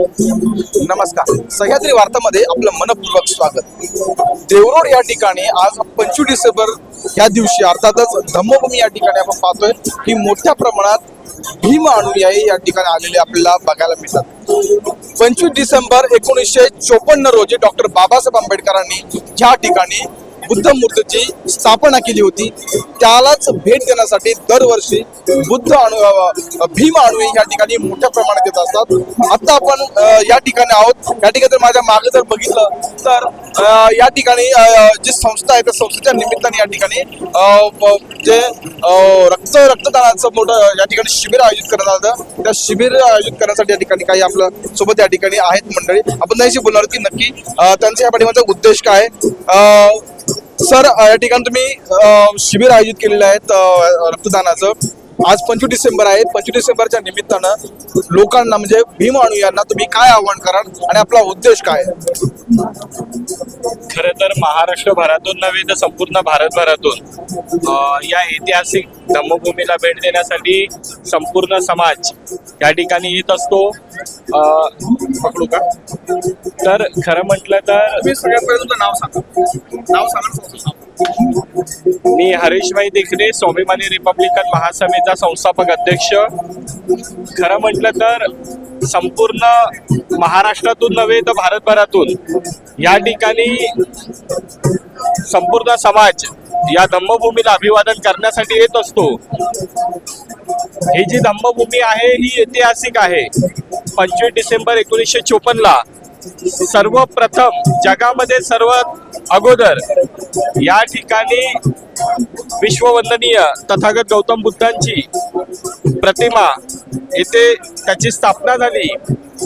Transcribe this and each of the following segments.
नमस्कार. सह्याद्री वार्तामध्ये आपलं मनपूर्वक स्वागत. देवरोड या ठिकाणी आज पंचवीस डिसेंबर या दिवशी अर्थातच धम्मभूमी या ठिकाणी आपण पाहतोय की मोठ्या प्रमाणात भीम अनुयायी या ठिकाणी आलेले आपल्याला बघायला मिळतात. पंचवीस डिसेंबर एकोणीसशे चोपन्न रोजी डॉक्टर बाबासाहेब आंबेडकरांनी या ठिकाणी बुद्ध मूर्तीची स्थापना केली होती. त्यालाच भेट देण्यासाठी दरवर्षी बुद्ध अणु भीम अणुवे या ठिकाणी मोठ्या प्रमाणात येत असतात. आता आपण या ठिकाणी आहोत. या ठिकाणी जर माझ्या मागे जर बघितलं तर या ठिकाणी जी संस्था आहे त्या संस्थेच्या निमित्ताने या ठिकाणी जे रक्त रक्तदानाचं मोठं या ठिकाणी शिबिर आयोजित करण्यात आलं. त्या शिबिर आयोजित करण्यासाठी या ठिकाणी काही आपलं सोबत या ठिकाणी आहेत मंडळी. आपण त्यांची बोलणार की नक्की त्यांचा या पाठीमागचा उद्देश काय सर या ठिकाणी तुम्ही अ, शिबिर आयोजित केलेलं आहे अ, रक्तदानाचं. आज पंचवीस डिसेंबर आहे पंचवीस डिसेंबरच्या निमित्तानं लोकांना म्हणजे भीम अनुयांना तुम्ही काय आव्हान कराल आणि आपला उद्देश काय आहे? खरं तर महाराष्ट्रभरातून नव्हे तर संपूर्ण भारतभरातून या ऐतिहासिक धम्मभूमीला भेट देण्यासाठी संपूर्ण समाज या ठिकाणी येत असतो अ, पकडू का तर खरं म्हटलं तर नाव सांगा नाव सांगा. मी हरेशभाई देखरे स्वाभिमानी रिपब्लिकन महासभेचा संस्थापक अध्यक्ष. खरं म्हटलं तर संपूर्ण महाराष्ट्रातून नव्हे तर भारतभरातून या ठिकाणी संपूर्ण समाज या धम्मभूमीला अभिवादन करण्यासाठी येत असतो. ही जी धम्मभूमी आहे ही ऐतिहासिक आहे. पंचवीस डिसेंबर एकोणीसशे चोपन्नला सर्वप्रथम जगामध्ये सर्व अगोदर या ठिकाणी विश्ववंदनीय तथागत गौतम बुद्धांची प्रतिमा येथे त्याची स्थापना झाली.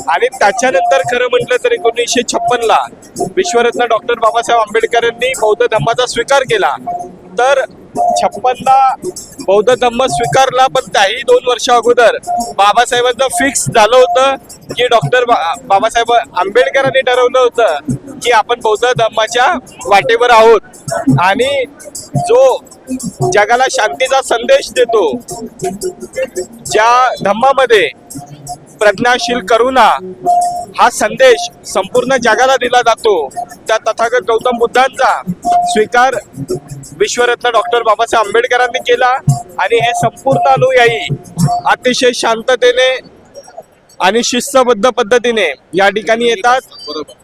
आणि त्याच्यानंतर खरं म्हटलं तर एकोणीसशे छप्पनला विश्वरत्न डॉक्टर बाबासाहेब आंबेडकरांनी बौद्ध धर्माचा स्वीकार केला. तर छप्पनला बौद्ध धम्म स्वीकारला पण त्याही दोन वर्ष अगोदर बाबासाहेबांचं फिक्स झालं होतं की डॉक्टर बाबासाहेब आंबेडकरांनी ठरवलं होतं की आपण बौद्ध धर्माच्या वाटेवर आहोत. आणि जो जगाला शांतीचा संदेश देतो ज्या धम्मामध्ये प्रज्ञाशील करुणा हा संदेश संपूर्ण जगाला दिला जातो. त्या तथागत गौतम बुद्धांचा स्वीकार विश्वरत्न डॉक्टर बाबासाहेब आंबेडकरांनी केला आणि हे संपूर्ण अनुयायी अतिशय शांततेने आणि शिस्तबद्ध पद्धतीने या ठिकाणी येतात.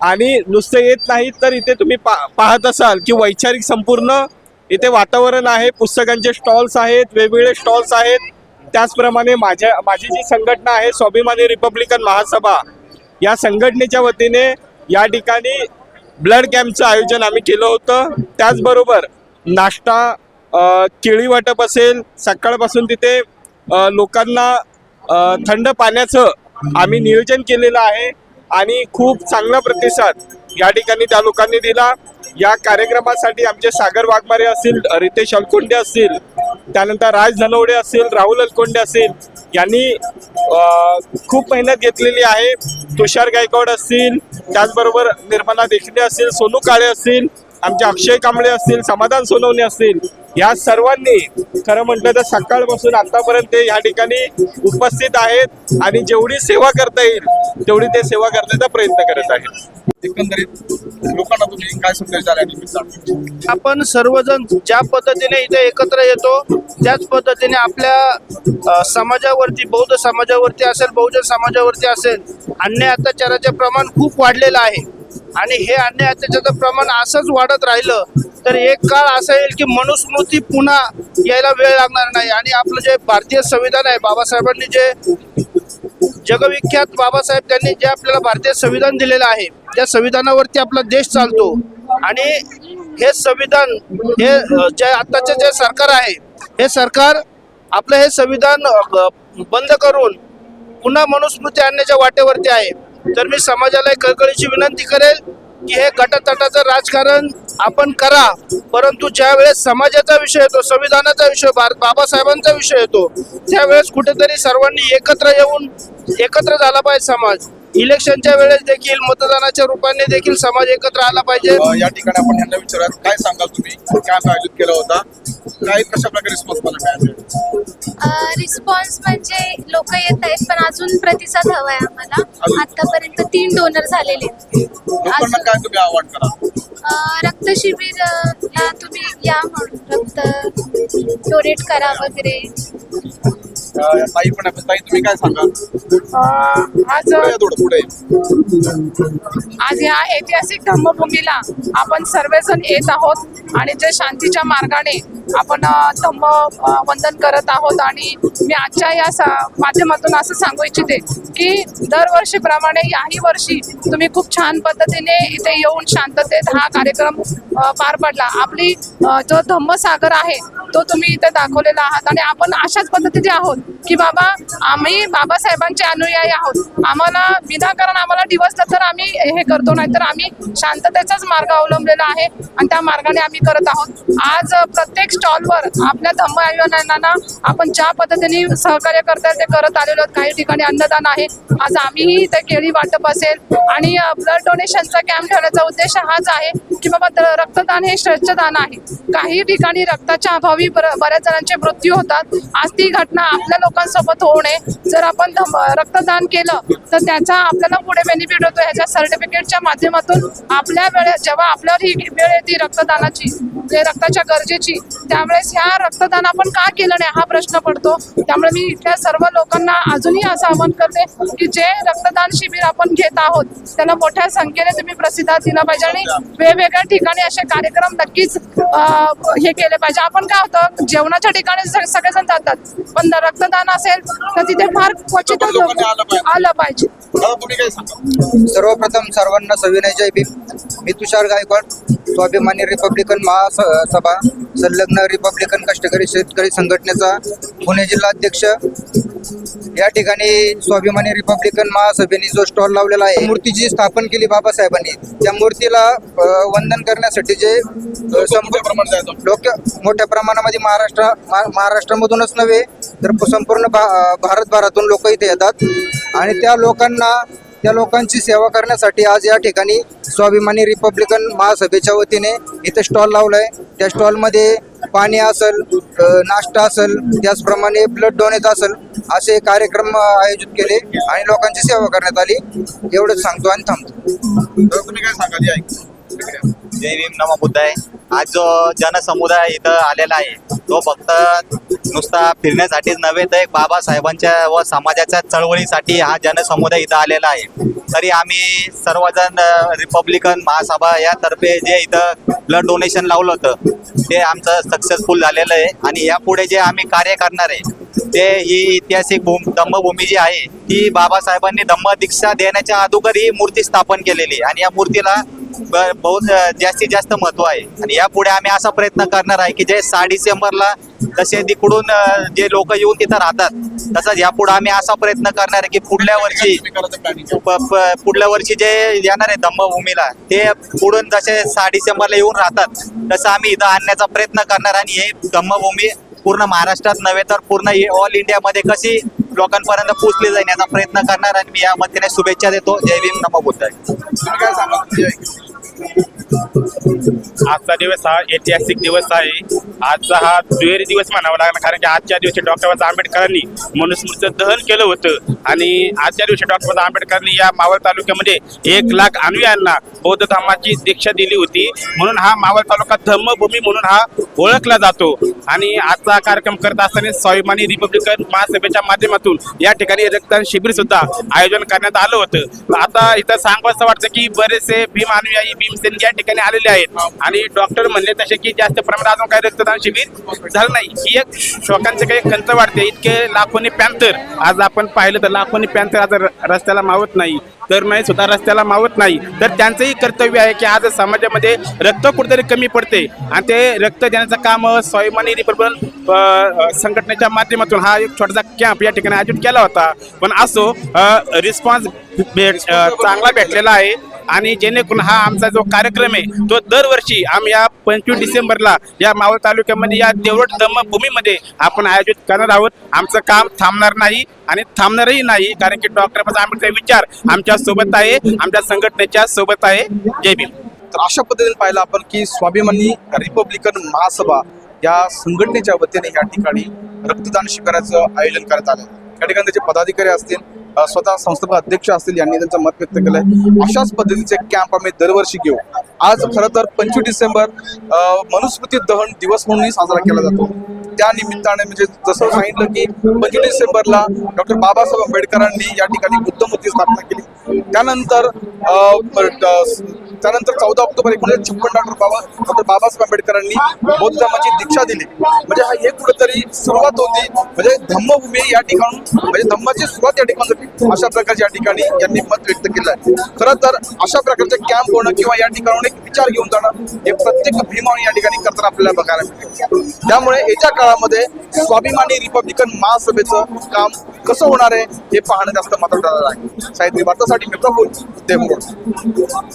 आणि नुसते येत नाहीत तर इथे तुम्ही पा- पाहत असाल की वैचारिक संपूर्ण इथे वातावरण आहे. पुस्तकांचे स्टॉल्स आहेत वेगवेगळे स्टॉल्स आहेत. त्याचप्रमाणे माझ्या माझी जी संघटना आहे स्वाभिमानी रिपब्लिकन महासभा या संघटनेच्या वतीने या ठिकाणी ब्लड कॅम्पचं आयोजन आम्ही केलं होतं. त्याचबरोबर नाश्ता केळी वाटप असेल सकाळपासून तिथे लोकांना थंड पाण्याचं आम्ही नियोजन केलेलं आहे आणि खूप चांगला प्रतिसाद या ठिकाणी त्या लोकांनी दिला. या कार्यक्रमासाठी आमचे सागर वाघमारे असतील रितेश अलकुंडे असतील त्यानंतर राज धनवडे असेल राहुल अलकोंडे असेल यांनी खूप मेहनत घेतलेली आहे. तुषार गायकवाड असतील त्याचबरोबर निर्मला देखणे असतील सोनू काळे असतील आमचे अक्षय कांबळे असतील समाधान सोनवणे असतील या सर्वांनी खरं म्हटलं तर सकाळपासून आतापर्यंत ते या ठिकाणी उपस्थित आहेत आणि जेवढी सेवा करता येईल तेवढी ते सेवा करण्याचा प्रयत्न करत आहेत. एकंदरीत लोकांना तुम्ही काय संदेश आपण सर्वजण ज्या पद्धतीने इथे एकत्र येतो त्याच पद्धतीने आपल्या समाजावरती बौद्ध समाजावरती असेल बहुजन समाजावरती असेल अन्याय अत्याचाराचे प्रमाण खूप वाढलेलं आहे. आणि हे अन्याय अत्याचाराचं प्रमाण असंच वाढत राहिलं तर एक काळ असा येईल की मनुस्मृती पुन्हा यायला वेळ लागणार नाही. आणि आपलं जे भारतीय संविधान आहे बाबासाहेबांनी जे जगविख्यात बाबासाहेब त्यांनी जे आपल्याला भारतीय संविधान दिलेलं आहे त्या संविधानावरती आपला देश चालतो. आणि हे संविधान हे जे आत्ताचे जे सरकार आहे हे सरकार आपलं हे संविधान बंद करून पुन्हा मनुस्मृती आणण्याच्या वाटेवरती आहे. तर मी समाजाला एक कळकळीची विनंती करेल की हे गटतटाचं राजकारण आपण करा. परंतु ज्या वेळेस समाजाचा विषय येतो संविधानाचा विषय भारत बाबासाहेबांचा विषय येतो त्यावेळेस कुठेतरी सर्वांनी एकत्र येऊन एकत्र झाला पाहिजे समाज. इलेक्शनच्या वेळेस देखील मतदानाच्या रूपाने देखील समाज एकत्र आला पाहिजे. अ, या ठिकाणी आपण यांना विचारात काय सांगाल तुम्ही? कॅम्प आयोजित केला होता? काय कशा प्रकारे रिस्पॉन्स मला काय रिस्पॉन्स म्हणजे लोक येत आहेत पण अजून प्रतिसाद हवाय आम्हाला. आतापर्यंत तीन डोनर झालेले. लोकांना काय तुम्ही आव्हान करा अं, रक्त शिबिर अं, ला तुम्ही या म्हणून रक्त डोनेट करा वगैरे. अ, ताई पण आपण ताई तुम्ही काय सांगाल? आज पुढे या थोडं पुढे. आज या ऐतिहासिक धम्मभूमीला आपण सर्वजण येत आहोत आणि जे शांतीच्या मार्गाने आपण अ, धम्म अ, वंदन करत आहोत आणि मी आजच्या या सा- माध्यमातून असं सांगू इच्छिते की दरवर्षीप्रमाणे याही वर्षी तुम्ही खूप छान पद्धतीने इथे येऊन शांततेत हा कार्यक्रम अ, पार पडला. आपली अ, जो धम्मसागर आहे तो तुम्ही इथे दाखवलेला आहात आणि आपण अशाच पद्धतीचे आहोत. की बाबा आम्ही बाबासाहेबांचे अनुयायी आहोत. आम्हाला विनाकारण आम्हाला डिवसलं तर आम्ही हे करतो नाही तर आम्ही शांततेचाच मार्ग अवलंबलेला आहे आणि त्या मार्गाने आम्ही करत आहोत. आज प्रत्येक स्टॉलवर आपल्या धम्म आयोजनांना आपण ज्या पद्धतीने सहकार्य करताय ते करत आलेलो आहोत. काही ठिकाणी अन्नदान आहे. आज आम्हीही इथे केळी वाटप असेल आणि ब्लड डोनेशनचा कॅम्प ठेवण्याचा उद्देश हाच आहे की बाबा रक्तदान हे श्रेष्ठ दान आहे. काही ठिकाणी रक्ताच्या अभावी बर- बऱ्याच जणांचे मृत्यू होतात. आज ती घटना आपल्या लोकांसोबत होऊ नये. जर आपण धम- रक्तदान केलं तर त्याचा आपल्याला पुढे बेनिफिट होतो. ह्याच्या सर्टिफिकेटच्या माध्यमातून आपल्या वेळेत जेव्हा आपल्यावर ही वेळ येते रक्तदानाची जे रक्ताच्या गरजेची त्यावेळेस ह्या रक्तदान आपण का केलं नाही हा प्रश्न पडतो. त्यामुळे मी इथल्या सर्व लोकांना अजूनही असं आवाहन करते की जे रक्तदान शिबिर आपण घेत आहोत त्याला मोठ्या संख्येने तुम्ही प्रतिसाद दिला पाहिजे आणि वेगवेगळ्या ठिकाणी असे कार्यक्रम नक्कीच हे केले पाहिजे. आपण काय होतं जेवणाच्या ठिकाणी सगळेजण जातात पण रक्त रक्तदान असेल तर तिथे फार क्वचित आलं पाहिजे. सर्वप्रथम सर्वांना सविनय जय भीम. मी तुषार गायकवाड स्वाभिमानी रिपब्लिकन महासभा संलग्न रिपब्लिकन कष्टकरी शेतकरी संघटनेचा पुणे जिल्हा अध्यक्ष या ठिकाणी स्वाभिमानी रिपब्लिकन महासभेने जो स्टॉल लावलेला आहे मूर्ती जी स्थापन केली बाबासाहेबांनी त्या मूर्तीला वंदन करण्यासाठी जे लोक मोठ्या प्रमाणामध्ये महाराष्ट्र महा- महाराष्ट्रामधूनच नव्हे तर संपूर्ण भा भारतभरातून लोक इथे येतात. आणि त्या लोकांना त्या लोकांची सेवा करण्यासाठी आज या ठिकाणी स्वाभिमानी रिपब्लिकन महासभेच्या वतीने इथे स्टॉल लावलाय. त्या स्टॉलमध्ये पाणी असेल नाश्ता असेल त्याचप्रमाणे ब्लड डोनेट असेल असे कार्यक्रम आयोजित केले आणि लोकांची सेवा करण्यात आली. एवढंच सांगतो आणि थांबतो. तुम्ही काय सांगाल? जय भीम नमो बुद्धाय. आज जो जनसमुदाय इथं आलेला आहे. तो फक्त नुसता फिरण्यासाठीच नव्हे तर एक बाबासाहेबांच्या व समाजाच्या चळवळीसाठी हा जनसमुदाय इथं आलेला आहे तरी आम्ही सर्वजण रिपब्लिकन महासभा यातर्फे जे इथं ब्लड डोनेशन लावलं होतं ते आमचं सक्सेसफुल झालेलं आहे आणि यापुढे जे आम्ही कार्य करणार आहे ते ही ऐतिहासिक भूम धम्मभूमी जी आहे ती बाबासाहेबांनी धम्म दीक्षा देण्याच्या अगोदर ही मूर्ती स्थापन केलेली आहे. आणि या मूर्तीला बहुत जास्तीत जास्त महत्त्व आहे. आणि यापुढे आम्ही असा प्रयत्न करणार आहे की जे सहा डिसेंबरला तसे तिकडून जे लोक येऊन तिथं राहतात तसंच यापुढे आम्ही असा प्रयत्न करणार आहे की पुढल्या वर्षी पुढल्या वर्षी जे येणार आहे धम्मभूमीला ते पुढून जसे सहा डिसेंबरला येऊन राहतात तसं आम्ही इथं आणण्याचा प्रयत्न करणार. आणि हे दम्मभूमी पूर्ण महाराष्ट्रात नव्हे तर पूर्ण ऑल इंडियामध्ये कशी लोकांपर्यंत पोहोचले जाईल याचा प्रयत्न करणार आणि मी या मतीने शुभेच्छा देतो. जय भीम. नमो बुद्धाय. आजचा दिवस हा ऐतिहासिक दिवस आहे. आजचा हा दुहेरी दिवस म्हणावा लागला कारण की आजच्या दिवशी डॉक्टर बाबासाहेब आंबेडकरांनी मनुस्मृतीचं दहन केलं होतं. आणि आजच्या दिवशी डॉक्टर बाबासाहेब आंबेडकरांनी या मावळ तालुक्यामध्ये एक लाख अनुयायांना बौद्ध धर्माची दीक्षा दिली होती. म्हणून हा मावळ तालुका धम्मभूमी म्हणून हा ओळखला जातो. आणि आजचा कार्यक्रम करत असताना स्वाभिमानी रिपब्लिकन महासभेच्या माध्यमातून या ठिकाणी रक्तदान शिबिर सुद्धा आयोजन करण्यात आलं होतं. आता इथं सांगावं वाटतं की बरेचसे भीम अनुयायी भीमसेन या ठिकाणी आलेले आहेत. आणि डॉक्टर म्हणले तसे की जास्त प्रमाणात अजून काही रक्तदान शिबिर झालं नाही. ही एक शोकांचे काही खंत वाटते इतके लाखोनी पॅन्थर आज आपण पाहिलं तर लाखोनी पॅन्थर आज रस्त्याला मावत नाही. तरुणाई सुद्धा रस्त्याला मावत नाही. तर त्यांचंही कर्तव्य आहे की आज समाजामध्ये रक्त कुठेतरी कमी पडते. आणि ते रक्त देण्याचं काम स्वाभिमानी रिपब्लिकन संघटनेच्या माध्यमातून हा एक छोटासा कॅम्प या ठिकाणी आयोजित केला होता. पण असो रिस्पॉन्स भेट चांगला भेटलेला आहे. आणि जेणेकरून हा आमचा जो कार्यक्रम आहे तो दरवर्षी आम्ही या पंचवीस डिसेंबरला या मावळ तालुक्यामध्ये या देवट धम्मभूमीमध्ये आपण आयोजित करणार आहोत. आमचं काम थांबणार नाही आणि थांबणारही नाही कारण की डॉक्टर बाबा आंबेडकर विचार आमच्यासोबत आहे आमच्या संघटनेच्या सोबत आहे. जय भीम. तर अशा पद्धतीने पाहिलं आपण की स्वाभिमानी रिपब्लिकन महासभा या संघटनेच्या वतीने या ठिकाणी रक्तदान शिबिराचं आयोजन करण्यात आलं. या ठिकाणी त्याचे पदाधिकारी असतील स्वतः संस्थेचे अध्यक्ष असतील यांनी त्यांचं मत व्यक्त केलंय. अशाच पद्धतीचे कॅम्प आम्ही दरवर्षी घेऊ. आज खरं तर पंचवीस डिसेंबर मनुस्मृती दहन दिवस म्हणूनही साजरा केला जातो. त्या निमित्ताने म्हणजे जसं सांगितलं की पंचवीस डिसेंबरला डॉक्टर बाबासाहेब आंबेडकरांनी या ठिकाणी बुद्धमूर्ती स्थापना केली. त्यानंतर त्यानंतर चौदा ऑक्टोबर एकोणीसशे छप्पन डॉक्टर बाबा डॉक्टर बाबासाहेब आंबेडकरांनी बौद्ध धर्माची दीक्षा दिली. म्हणजे हा हे कुठेतरी सुरुवात होती. म्हणजे धम्मभूमी या ठिकाणी म्हणजे धम्माची सुरुवात या ठिकाणी झाली अशा प्रकारच्या या ठिकाणी यांनी मत व्यक्त केलं आहे खरं तर अशा प्रकारचे कॅम्प होणं किंवा या ठिकाणून एक विचार घेऊन जाणं हे प्रत्येक भीमाने या ठिकाणी करताना आपल्याला बघायला मिळते. त्यामुळे येत्या काळामध्ये स्वाभिमानी रिपब्लिकन महासभेचं काम कसं होणार आहे हे पाहणं जास्त महत्त्वाचं आहे. साहित्य भारतासाठी मी प्रफुल देवरोड